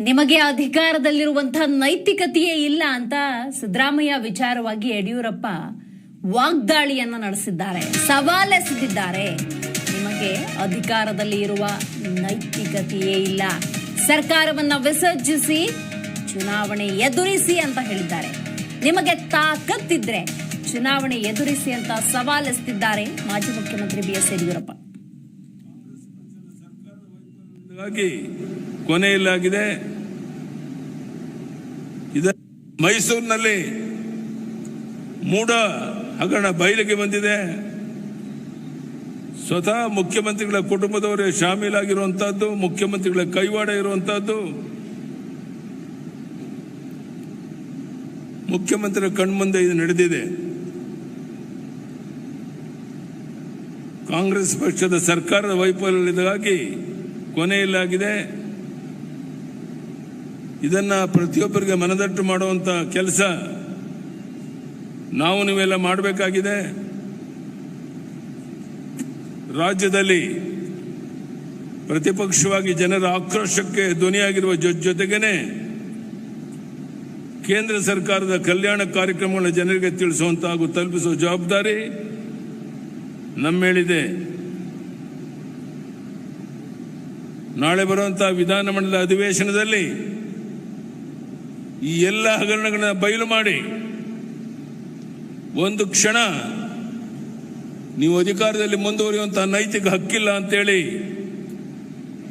ನಿಮಗೆ ಅಧಿಕಾರದಲ್ಲಿರುವಂತಹ ನೈತಿಕತೆಯೇ ಇಲ್ಲ ಅಂತ ಸಿದ್ದರಾಮಯ್ಯ ವಿಚಾರವಾಗಿ ಯಡಿಯೂರಪ್ಪ ವಾಗ್ದಾಳಿಯನ್ನ ನಡೆಸಿದ್ದಾರೆ ಸವಾಲೆಸೆದಿದ್ದಾರೆ ನಿಮಗೆ ಅಧಿಕಾರದಲ್ಲಿ ಇರುವ ನೈತಿಕತೆಯೇ ಇಲ್ಲ. ಸರ್ಕಾರವನ್ನ ವಿಸರ್ಜಿಸಿ, ಚುನಾವಣೆ ಎದುರಿಸಿ ಅಂತ ಹೇಳಿದ್ದಾರೆ. ನಿಮಗೆ ತಾಕತ್ತಿದ್ರೆ ಚುನಾವಣೆ ಎದುರಿಸಿ ಅಂತ ಸವಾಲೆಸೆದಿದ್ದಾರೆ ಮಾಜಿ ಮುಖ್ಯಮಂತ್ರಿ ಬಿ ಎಸ್ ಯಡಿಯೂರಪ್ಪ. ಕೊನೆಯಲ್ಲಾಗಿದೆ. ಮೈಸೂರಿನಲ್ಲಿ ಮೂಡ ಹಗರಣ ಬಯಲಿಗೆ ಬಂದಿದೆ. ಸ್ವತಃ ಮುಖ್ಯಮಂತ್ರಿಗಳ ಕುಟುಂಬದವರೇ ಶಾಮೀಲಾಗಿರುವಂತಹದ್ದು, ಮುಖ್ಯಮಂತ್ರಿಗಳ ಕೈವಾಡ ಇರುವಂತಹದ್ದು. ಮುಖ್ಯಮಂತ್ರಿಗಳ ಕಣ್ಮುಂದೆ ಇದು ನಡೆದಿದೆ. ಕಾಂಗ್ರೆಸ್ ಪಕ್ಷದ ಸರ್ಕಾರದ ವೈಫಲ್ಯದಿಂದಾಗಿ ಕೊನೆಯಲ್ಲಾಗಿದೆ. ಇದನ್ನ ಪ್ರತಿಯೊಬ್ಬರಿಗೆ ಮನದಟ್ಟು ಮಾಡುವಂತ ಕೆಲಸ ನಾವು ನೀವೆಲ್ಲ ಮಾಡಬೇಕಾಗಿದೆ. ರಾಜ್ಯದಲ್ಲಿ ಪ್ರತಿಪಕ್ಷವಾಗಿ ಜನರ ಆಕ್ರೋಶಕ್ಕೆ ಧ್ವನಿಯಾಗಿರುವ ಜೊತೆಗೇನೆ ಕೇಂದ್ರ ಸರ್ಕಾರದ ಕಲ್ಯಾಣ ಕಾರ್ಯಕ್ರಮಗಳನ್ನು ಜನರಿಗೆ ತಿಳಿಸುವಂತ ಹಾಗೂ ತಲುಪಿಸುವ ಜವಾಬ್ದಾರಿ ನಮ್ಮೇಳಿದೆ ನಾಳೆ ಬರುವಂತಹ ವಿಧಾನಮಂಡಲ ಅಧಿವೇಶನದಲ್ಲಿ ಈ ಎಲ್ಲ ಹಗರಣಗಳನ್ನ ಬಯಲು ಮಾಡಿ. ಒಂದು ಕ್ಷಣ ನೀವು ಅಧಿಕಾರದಲ್ಲಿ ಮುಂದುವರಿಯುವಂತಹ ನೈತಿಕ ಹಕ್ಕಿಲ್ಲ ಅಂತೇಳಿ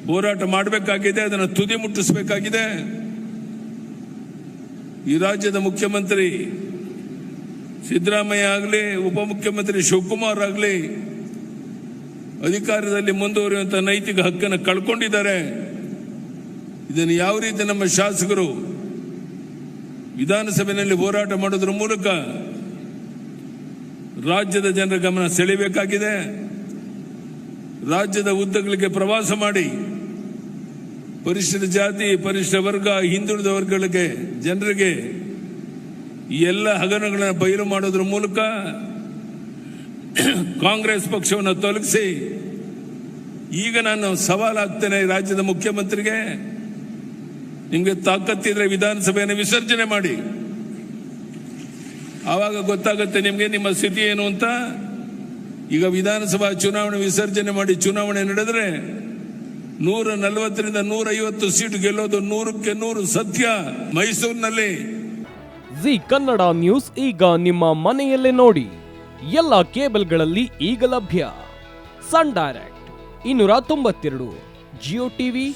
ಹೋರಾಟ ಮಾಡಬೇಕಾಗಿದೆ, ಅದನ್ನು ತುದಿ ಮುಟ್ಟಿಸಬೇಕಾಗಿದೆ. ಈ ರಾಜ್ಯದ ಮುಖ್ಯಮಂತ್ರಿ ಸಿದ್ದರಾಮಯ್ಯ ಆಗಲಿ, ಉಪಮುಖ್ಯಮಂತ್ರಿ ಶಿವಕುಮಾರ್ ಆಗಲಿ ಅಧಿಕಾರದಲ್ಲಿ ಮುಂದುವರಿಯುವಂತಹ ನೈತಿಕ ಹಕ್ಕನ್ನು ಕಳ್ಕೊಂಡಿದ್ದಾರೆ. ಇದನ್ನು ಯಾವ ರೀತಿ ನಮ್ಮ ಶಾಸಕರು ವಿಧಾನಸಭೆಯಲ್ಲಿ ಹೋರಾಟ ಮಾಡೋದ್ರ ಮೂಲಕ ರಾಜ್ಯದ ಜನರ ಗಮನ ಸೆಳೆಯಬೇಕಾಗಿದೆ. ರಾಜ್ಯದ ಉದ್ದಗಳಿಗೆ ಪ್ರವಾಸ ಮಾಡಿ ಪರಿಶಿಷ್ಟ ಜಾತಿ ಪರಿಶಿಷ್ಟ ವರ್ಗ, ಹಿಂದುಳಿದ ವರ್ಗಗಳಿಗೆ ಜನರಿಗೆ ಈ ಎಲ್ಲ ಹಗರಣಗಳನ್ನು ಬಯಲು ಮಾಡೋದ್ರ ಮೂಲಕ ಕಾಂಗ್ರೆಸ್ ಪಕ್ಷವನ್ನು ತೊಲಗಿಸಿ ಈಗ ನಾನು ಸವಾಲಾಗ್ತೇನೆ ರಾಜ್ಯದ ಮುಖ್ಯಮಂತ್ರಿಗೆ. ನಿಮಗೆ ತಾಕತ್ತಿದ್ರೆ ವಿಧಾನಸಭೆಯನ್ನು ವಿಸರ್ಜನೆ ಮಾಡಿ. ಆವಾಗ ಗೊತ್ತಾಗುತ್ತೆ ನಿಮಗೆ ನಿಮ್ಮ ಸ್ಥಿತಿ ಏನು ಅಂತ. ಈಗ ವಿಧಾನಸಭಾ ಚುನಾವಣೆ ವಿಸರ್ಜನೆ ಮಾಡಿ ಚುನಾವಣೆ ನಡೆದ್ರೆ ನೂರ ನಲವತ್ತರಿಂದ ನೂರ ಐವತ್ತು ಸೀಟು ಗೆಲ್ಲೋದು ನೂರಕ್ಕೆ ನೂರು ಸತ್ಯ ಮೈಸೂರಿನಲ್ಲಿ. ಜಿ ಕನ್ನಡ ನ್ಯೂಸ್ ಈಗ ನಿಮ್ಮ ಮನೆಯಲ್ಲೇ ನೋಡಿ. ಎಲ್ಲ ಕೇಬಲ್ಗಳಲ್ಲಿ ಈಗ ಲಭ್ಯ. ಸನ್ ಡೈರೆಕ್ಟ್ ಇನ್ನೂರ ತೊಂಬತ್ತೆರಡು, ಜಿಯೋ ಟಿವಿ